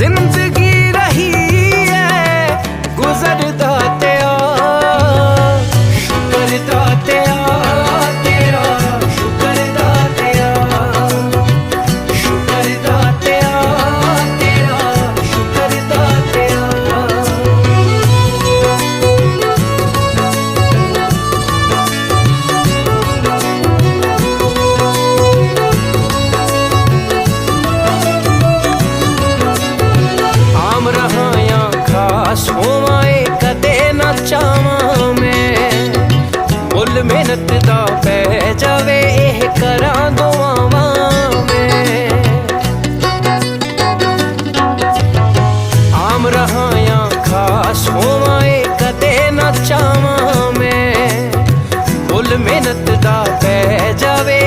Sin ਖਾਸ ਹੋਵਾਂ ਏ ਕਦੇ ਨਾ ਚਾਵਾਂ ਮੈਂ। ਮੁੱਲ ਮਿਹਨਤ ਦਾ ਪੈ ਜਾਵੇ, ਇਹ ਕਰਾਂ ਦੁਆਵਾਂ ਮੈਂ। ਆਮ ਰਹਾਇਆ ਖਾਸ ਹੋਵਾਂ ਏ ਕਦੇ ਨਾ ਚਾਵਾਂ ਮੈਂ। ਮੁੱਲ ਮਿਹਨਤ ਦਾ ਪੈ ਜਾਵੇ